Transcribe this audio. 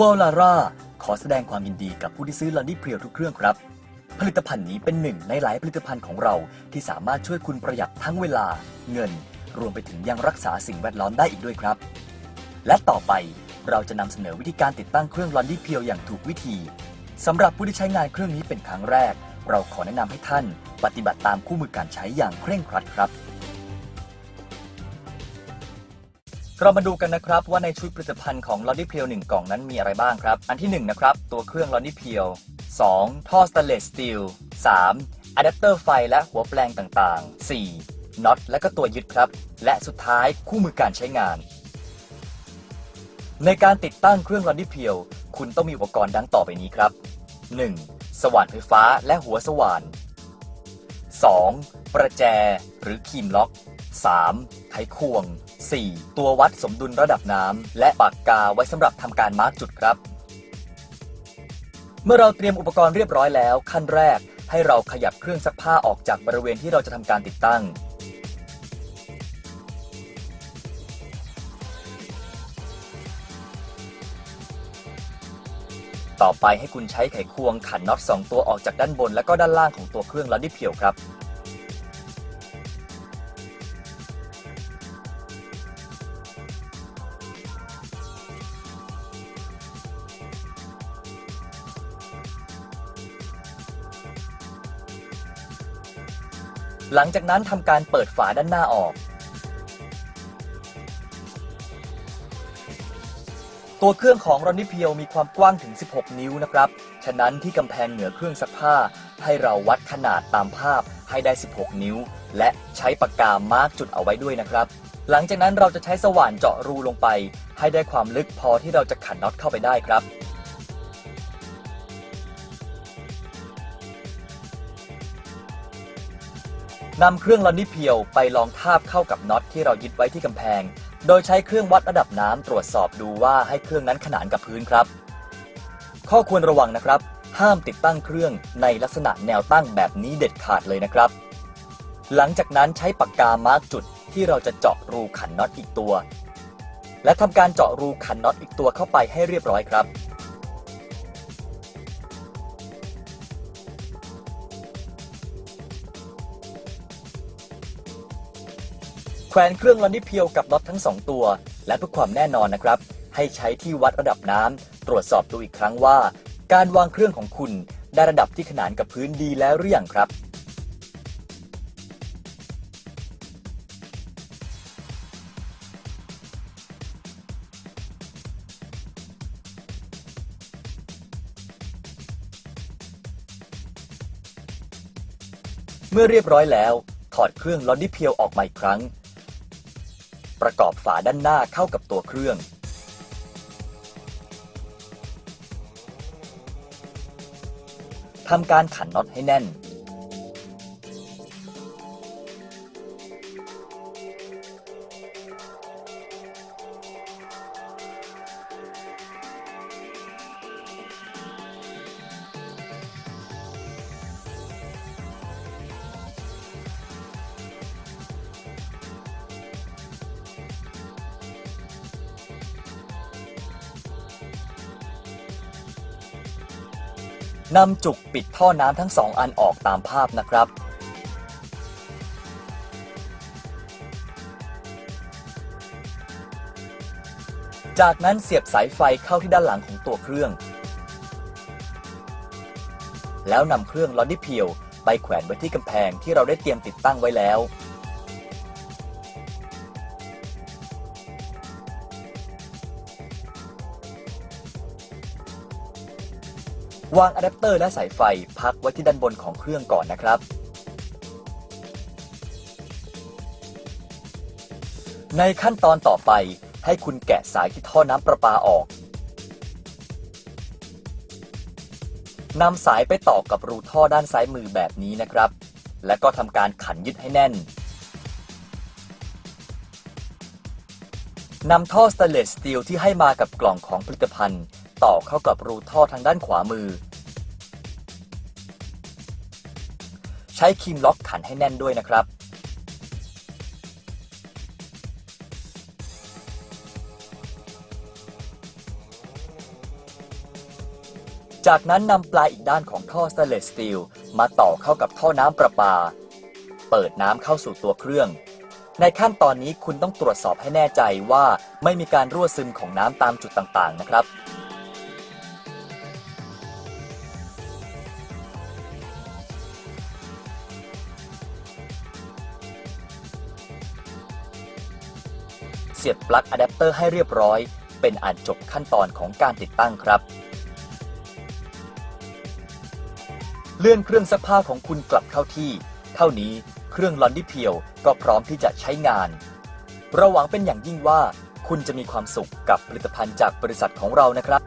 วอลลาร่าขอแสดงความยินดีกับผู้ที่ซื้อลอนดี้เพียวทุกเครื่องครับ ผลิตภัณฑ์นี้เป็นหนึ่งในหลายผลิตภัณฑ์ของเรา ที่สามารถช่วยคุณประหยัดทั้งเวลา เงิน รวมไปถึงยังรักษาสิ่งแวดล้อมได้อีกด้วยครับ และต่อไปเราจะนำเสนอวิธีการติดตั้งเครื่องลอนดี้เพียวอย่างถูกวิธีสำหรับผู้ที่ใช้งานเครื่องนี้เป็นครั้งแรก เราขอแนะนำให้ท่าน ปฏิบัติตามคู่มือการใช้อย่างเคร่งครัดครับ เรามาดูกันนะครับว่าในชุดผลิตภัณฑ์ของ l o n d y p e e l 1กล่องนั้นมีอะไรบ้างครับ อันที่1นนะครับตัวเครื่อง l o n d y p e e l 2. ท่อสแตนเลสสตีล 3. อะแดปเตอร์ไฟและหัวแปลงต่างๆ 4. น็อตและก็ตัวยึดครับ และสุดท้ายคู่มือการใช้งาน ในการติดตั้งเครื่อง l o n d y p e e l คุณต้องมีอุปกรณ์ดังต่อไปนี้ครับ 1. สว่านไฟฟ้าและหัวสว่าน 2. ประแจหรือคีมล็อก 3. ไขควง 4. ตัววัดสมดุลระดับน้ำและปากกาไว้สำหรับทำการมาร์กจุดครับ เมื่อเราเตรียมอุปกรณ์เรียบร้อยแล้ว ขั้นแรกให้เราขยับเครื่องซักผ้าออกจากบริเวณที่เราจะทำการติดตั้งต่อไปให้คุณใช้ไขควงขันน็อต2ตัวออกจากด้านบนและก็ด้านล่างของตัวเครื่องแลัดดี้เพียวครับ หลังจากนั้นทำการเปิดฝาด้านหน้าออก ตัวเครื่องของรอนนี่เพียวมีความกว้างถึง 16 นิ้วนะครับ ฉะนั้นที่กำแพงเหนือเครื่องซักผ้า ให้เราวัดขนาดตามภาพให้ได้ 16 นิ้ว และใช้ปากกามาร์กจุดเอาไว้ด้วยนะครับ หลังจากนั้นเราจะใช้สว่านเจาะรูลงไป ให้ได้ความลึกพอที่เราจะขันน็อตเข้าไปได้ครับ นำเครื่องลอนนี่เพียวไปลองทาบเข้ากับน็อตที่เรายึดไว้ที่กำแพง โดยใช้เครื่องวัดระดับน้ำตรวจสอบดูว่าให้เครื่องนั้นขนานกับพื้นครับ ข้อควรระวังนะครับ ห้ามติดตั้งเครื่องในลักษณะแนวตั้งแบบนี้เด็ดขาดเลยนะครับ หลังจากนั้นใช้ปากกามาร์กจุดที่เราจะเจาะรูขันน็อตอีกตัว และทำการเจาะรูขันน็อตอีกตัวเข้าไปให้เรียบร้อยครับ แขวนเครื่องลอนดี้เพียวกับน็อตทั้ง 2 ตัว และเพื่อความแน่นอนนะครับ ให้ใช้ที่วัดระดับน้ำตรวจสอบดูอีกครั้งว่า การวางเครื่องของคุณได้ระดับที่ขนานกับพื้นดีแล้วหรือยังครับ เมื่อเรียบร้อยแล้ว ถอดเครื่องลอนดี้เพียวออกมาอีกครั้ง ประกอบฝาด้านหน้าเข้ากับตัวเครื่อง ทำการขันน็อตให้แน่น นำจุกปิดท่อน้ำทั้งสองอันออกตามภาพนะครับ จากนั้นเสียบสายไฟเข้าที่ด้านหลังของตัวเครื่อง แล้วนำเครื่องลอนดี้เพียวไปแขวนไว้ที่กำแพงที่เราได้เตรียมติดตั้งไว้แล้ว วางอะแดปเตอร์และสายไฟพักไว้ที่ด้านบนของเครื่องก่อนนะครับ ในขั้นตอนต่อไปให้คุณแกะสายที่ท่อน้ำประปาออกนำสายไปต่อกับรูท่อด้านซ้ายมือแบบนี้นะครับ และก็ทำการขันยึดให้แน่นนำท่อสแตนเลสสตีลที่ให้มากับกล่องของผลิตภัณฑ์ ต่อเข้ากับรูท่อทางด้านขวามือ ใช้คีมล็อกขันให้แน่นด้วยนะครับ จากนั้นนำปลายอีกด้านของท่อสเตเลสสตีลมาต่อเข้ากับท่อน้ำประปา เปิดน้ำเข้าสู่ตัวเครื่องในขั้นตอนนี้คุณต้องตรวจสอบให้แน่ใจว่าไม่มีการรั่วซึมของน้ำตามจุดต่างๆ นะครับ สียบปลั๊กอะแดปเตอร์ให้เรียบร้อย เป็นอันจบขั้นตอนของการติดตั้งครับ เลื่อนเครื่องซักผ้าของคุณกลับเข้าที่ เท่านี้เครื่องลอนดี้เพียวก็พร้อมที่จะใช้งาน เราหวังเป็นอย่างยิ่งว่าคุณจะมีความสุขกับผลิตภัณฑ์จากบริษัทของเรานะครับ